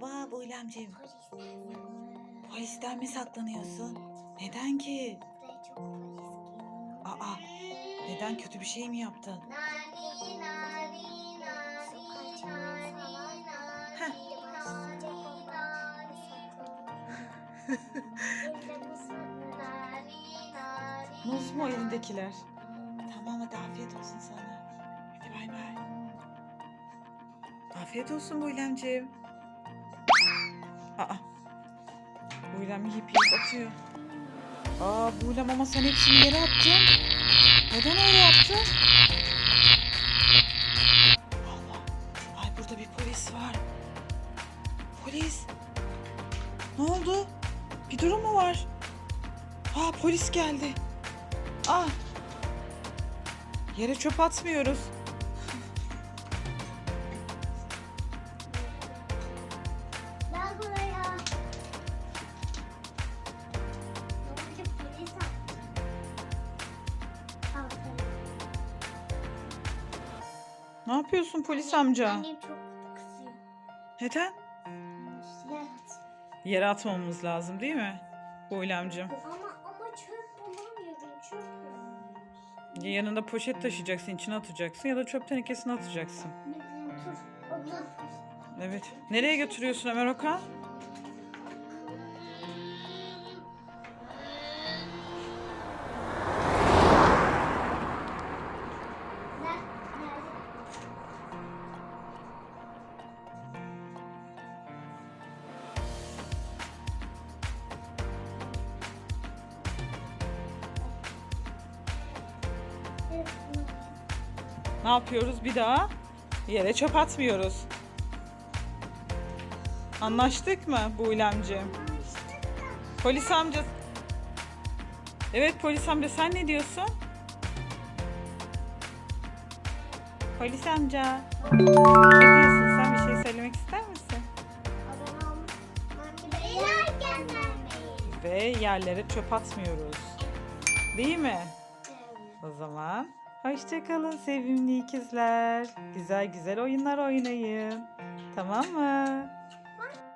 Merhaba Buğulemciğim. Polisten mi saklanıyorsun? Neden ki? Aa, neden kötü bir şey mi yaptın? Muz mu elindekiler? Tamam hadi afiyet olsun sana. Hadi bay bay. Afiyet olsun Buğulemciğim. Aa, Buğulem yiyip yiyip atıyor. Aa Buğulem ama sen hepsini yere attın. Neden öyle yaptın? Allah. Ay burada bir polis var. Polis. Ne oldu? Bir durum mu var? Aa polis geldi. Aa. Yere çöp atmıyoruz. Ne yapıyorsun polis amca? Annem çok kızıyor. Neden? Evet. Yere atmamamız lazım değil mi? Buğulemcim. Ama ama çöp bulamıyorum. Çöp bulamıyorum. Ya yanında poşet taşıyacaksın, içine atacaksın ya da çöp tenekesine atacaksın. Bilmiyorum, Otur. Otur. Evet. Nereye götürüyorsun Ömer Okan? Ne yapıyoruz bir daha? Yere çöp atmıyoruz. Anlaştık mı Buğulemciğim? Polis amca. Evet polis amca sen ne diyorsun? Polis amca. Ne diyorsun sen bir şey söylemek ister misin? Ve yerlere çöp atmıyoruz. Değil mi? O zaman hoşçakalın sevimli ikizler. Güzel güzel oyunlar oynayın. Tamam mı?